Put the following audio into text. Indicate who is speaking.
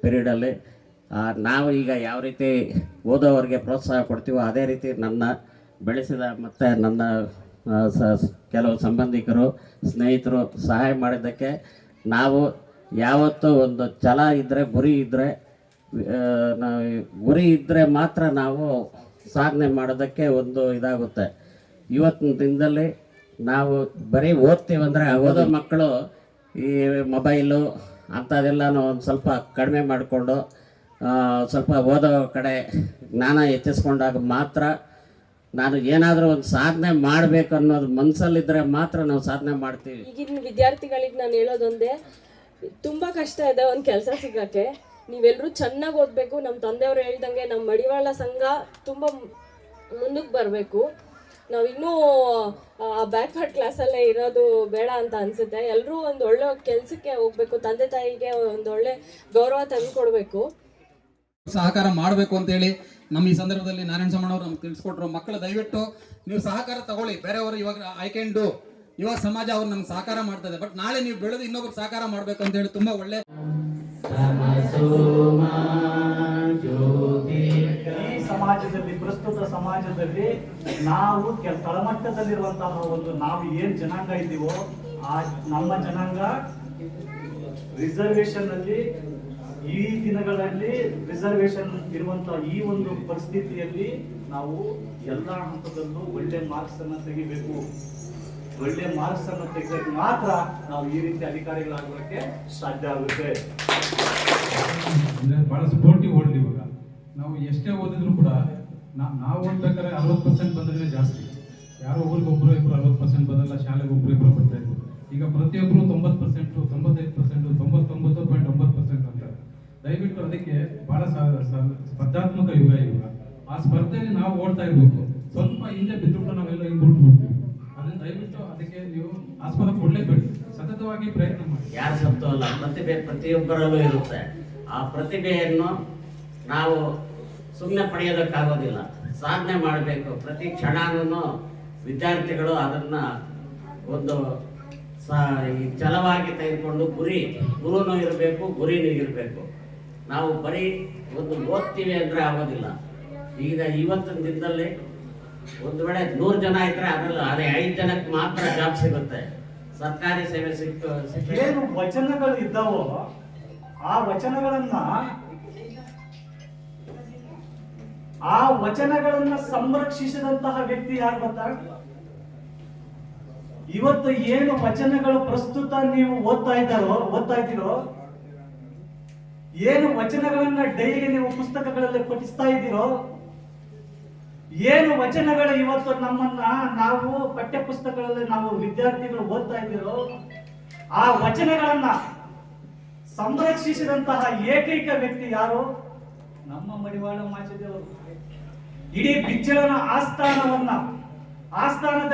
Speaker 1: ಪಿರಿಯಡಲ್ಲಿ ನಾವು ಈಗ ಯಾವ ರೀತಿ ಓದೋವ್ರಿಗೆ ಪ್ರೋತ್ಸಾಹ ಕೊಡ್ತೀವೋ ಅದೇ ರೀತಿ ನನ್ನ ಬೆಳೆಸಿದ ಮತ್ತು ನನ್ನ ಕೆಲವು ಸಂಬಂಧಿಕರು, ಸ್ನೇಹಿತರು ಸಹಾಯ ಮಾಡಿದ್ದಕ್ಕೆ ನಾವು ಯಾವತ್ತೂ ಒಂದು ಛಲ ಇದ್ದರೆ ಗುರಿ ಇದ್ದರೆ ಗುರಿ ಇದ್ದರೆ ಮಾತ್ರ ನಾವು ಸಾಧನೆ ಮಾಡೋದಕ್ಕೆ ಒಂದು ಇದಾಗುತ್ತೆ. ಇವತ್ತಿನ ದಿನದಲ್ಲಿ ನಾವು ಬರೀ ಓದ್ತೀವಂದರೆ ಓದೋ ಮಕ್ಕಳು ಈ ಮೊಬೈಲು ಅಂಥದ್ದೆಲ್ಲನೂ ಒಂದು ಸ್ವಲ್ಪ ಕಡಿಮೆ ಮಾಡಿಕೊಂಡು ಸ್ವಲ್ಪ ಓದೋ ಕಡೆ ಜ್ಞಾನ ಹೆಚ್ಚಿಸ್ಕೊಂಡಾಗ ಮಾತ್ರ ನಾನು ಏನಾದರೂ ಒಂದು ಸಾಧನೆ ಮಾಡಬೇಕು ಅನ್ನೋದು ಮನಸ್ಸಲ್ಲಿದ್ದರೆ ಮಾತ್ರ ನಾವು ಸಾಧನೆ ಮಾಡ್ತೀವಿ.
Speaker 2: ಈಗಿನ ವಿದ್ಯಾರ್ಥಿಗಳಿಗೆ ನಾನು ಹೇಳೋದೊಂದೇ, ತುಂಬ ಕಷ್ಟ ಇದೆ ಒಂದು ಕೆಲಸ ಸಿಗೋಕ್ಕೆ. ನೀವೆಲ್ಲರೂ ಚೆನ್ನಾಗಿ ಓದಬೇಕು ನಮ್ಮ ತಂದೆಯವರು ಹೇಳ್ದಂಗೆ ನಮ್ಮ ಮಡಿವಾಳ ಸಂಘ ತುಂಬ ಮುಂದಕ್ಕೆ ಬರಬೇಕು. ನಾವು ಇನ್ನೂ ಬ್ಯಾಕ್ವರ್ಡ್ ಕ್ಲಾಸಲ್ಲೇ ಇರೋದು ಬೇಡ ಅಂತ ಅನಿಸುತ್ತೆ. ಎಲ್ಲರೂ ಒಂದು ಒಳ್ಳೆ ಕೆಲಸಕ್ಕೆ ಹೋಗ್ಬೇಕು, ತಂದೆ ತಾಯಿಗೆ ಒಂದು ಒಳ್ಳೆ ಗೌರವ ತಂದು ಕೊಡಬೇಕು
Speaker 3: ಸಹಕಾರ ಮಾಡಬೇಕು ಅಂತೇಳಿ ನಮ್ಮ ಈ ಸಂದರ್ಭದಲ್ಲಿ ನಾರಾಯಣ ಸಮ್ಮಣ್ಣವ್ರು ನಮ್ಗೆ ತಿಳಿಸ್ಕೊಟ್ರು. ಮಕ್ಕಳು ದಯವಿಟ್ಟು ನೀವು ಸಹಕಾರ ತಗೊಳ್ಳಿ. ಬೇರೆಯವರು ಇವಾಗ ಐ ಕ್ಯಾನ್ ಇವಾಗ ಸಮಾಜ ಅವ್ರು ನಮ್ಗೆ ಸಹಕಾರ ಮಾಡ್ತದೆ ಬಟ್ ನಾಳೆ ನೀವು ಬೆಳೆದು ಇನ್ನೊಬ್ರು ಸಹಕಾರ ಮಾಡ್ಬೇಕು ಅಂತ ಹೇಳಿ ತುಂಬಾ ಒಳ್ಳೆ
Speaker 4: ಪ್ರಸ್ತುತ ಸಮಾಜದಲ್ಲಿ ನಾವು ಕೆಲ ತಳಮಟ್ಟದಲ್ಲಿರುವಂತಹ ಒಂದು ನಾವು ಏನ್ ಜನಾಂಗ ಇದ್ದೀವೋ ಆ ನಮ್ಮ ಜನಾಂಗ ರಿಸರ್ವೇಶನ್ ಅಲ್ಲಿ ಈ ದಿನಗಳಲ್ಲಿ ರಿಸರ್ವೇಶನ್ ಇರುವಂತಹ ಈ ಒಂದು ಪರಿಸ್ಥಿತಿಯಲ್ಲಿ ನಾವು ಎಲ್ಲ ಹಂತದಲ್ಲೂ ಒಳ್ಳೆ ಮಾರ್ಕ್ಸ್ ಅನ್ನ ತೆಗಿಬೇಕು. ಒಳ್ಳೆ ಮಾರ್ಕ್ಸ್ ಅನ್ನು ತೆಗೆದಾಗ ಮಾತ್ರ ನಾವು ಈ ರೀತಿ ಅಧಿಕಾರಿಗಳಾಗೋಕ್ಕೆ ಸಾಧ್ಯ ಆಗುತ್ತೆ.
Speaker 5: ಬಹಳ ಸ್ಪೋರ್ಟಿವ್ ವರ್ಲ್ಡ್ ನಾವು ಎಷ್ಟೇ ಓದಿದ್ರು ಕೂಡ ನಾವು ಓದ್ಬೇಕಾದ್ರೆ ಅರವತ್ತು ಪರ್ಸೆಂಟ್ ಬಂದ್ರೆ ಜಾಸ್ತಿ. ಯಾರೋ ಊರಿಗೆ ಒಬ್ಬರು ಇಬ್ಬರು ಅರವತ್ತು ಪರ್ಸೆಂಟ್ ಬರಲ್ಲ ಶಾಲೆಗೆ ಒಬ್ಬರು ಇಬ್ಬರು ಬರ್ತಾ ಇದ್ರು. ಈಗ ಪ್ರತಿಯೊಬ್ಬರು ತೊಂಬತ್ತು ಪರ್ಸೆಂಟು ತೊಂಬತ್ತೈದು ಪರ್ಸೆಂಟು ತೊಂಬತ್ತೊಂಬತ್ತು, ಪಾಯಿಂಟ್ ಒಂಬತ್ತು ಪರ್ಸೆಂಟ್ ಅಂತಾರೆ ದಯವಿಟ್ಟು ಅದಕ್ಕೆ ಭಾಳ ಸ್ಪರ್ಧಾತ್ಮಕ ಯುಗ ಇವಾಗ ಆ ಸ್ಪರ್ಧೆಯಲ್ಲಿ ನಾವು ಓಡ್ತಾ ಇರಬೇಕು. ಸ್ವಲ್ಪ ಹಿಂದೆ ಬಿದ್ದುಬಿಟ್ಟು ನಾವೆಲ್ಲ ಹಿಂಗೆ ಬಿಡ್ತೀವಿ ಅದನ್ನ ದಯವಿಟ್ಟು ಅದಕ್ಕೆ ನೀವು ಆಸ್ಪದ ಕೊಡ್ಲೇಬೇಕು. ಸತತವಾಗಿ ಪ್ರಯತ್ನ ಮಾಡಿ.
Speaker 1: ಯಾರು ಸತ್ತು ಅಲ್ಲ, ಪ್ರತಿಭೆ ಪ್ರತಿಯೊಬ್ಬರಲ್ಲೂ ಇರುತ್ತೆ. ಆ ಪ್ರತಿಭೆಯನ್ನು ನಾವು ಸುಮ್ಮನೆ ಪಡೆಯೋದಕ್ಕಾಗೋದಿಲ್ಲ. ಸಾಧನೆ ಮಾಡಬೇಕು. ಪ್ರತಿ ಕ್ಷಣನೂ ವಿದ್ಯಾರ್ಥಿಗಳು ಅದನ್ನು ಒಂದು ಸಾ, ಈ ಛಲವಾಗಿ ತೆಗೆದುಕೊಂಡು ಗುರಿ, ಗುರುನೂ ಇರಬೇಕು, ಗುರಿನೂ ಇರಬೇಕು. ನಾವು ಬರೀ ಒಂದು ಓದ್ತೀವಿ ಅಂದರೆ ಆಗೋದಿಲ್ಲ. ಈಗ ಇವತ್ತಿನ ದಿನದಲ್ಲಿ ಒಂದು ವೇಳೆ ನೂರು ಜನ ಇದ್ರೆ ಅದರಲ್ಲಿ ಅದೇ ಐದು ಜನಕ್ಕೆ ಮಾತ್ರ ಜಾಬ್ ಸಿಗುತ್ತೆ. ಸರ್ಕಾರಿ ಸೇವೆ ಸಿಕ್ಕ
Speaker 4: ಏನು ವಚನಗಳು ಇದ್ದಾವೋ, ಆ ವಚನಗಳನ್ನ ಆ ವಚನಗಳನ್ನ ಸಂರಕ್ಷಿಸಿದಂತಹ ವ್ಯಕ್ತಿ ಯಾರು ಗೊತ್ತಾ ಇವತ್ತು ಏನು ವಚನಗಳು ಪ್ರಸ್ತುತ ನೀವು ಓದ್ತಾ ಇದ್ದಾರೋ, ಓದ್ತಾ ಇದ್ದೀರೋ, ಏನು ವಚನಗಳನ್ನ ಡೈಲಿ ನೀವು ಪುಸ್ತಕಗಳಲ್ಲಿ ಪಠಿಸ್ತಾ ಇದ್ದೀರೋ, ಏನು ವಚನಗಳು ಇವತ್ತು ನಮ್ಮನ್ನ ನಾವು ಪಠ್ಯ ಪುಸ್ತಕಗಳಲ್ಲಿ ನಾವು ವಿದ್ಯಾರ್ಥಿಗಳು ಓದ್ತಾ ಇದ್ದೀರೋ, ಆ ವಚನಗಳನ್ನ ಸಂರಕ್ಷಿಸಿದಂತಹ ಏಕೈಕ ವ್ಯಕ್ತಿ ಯಾರು? ಮಡಿವಾಳ ಮಾಚಿದೇವರು ಇಡೀ ಬಿಜ್ಜಳನ ಆಸ್ಥಾನವನ್ನ ಆಸ್ಥಾನದ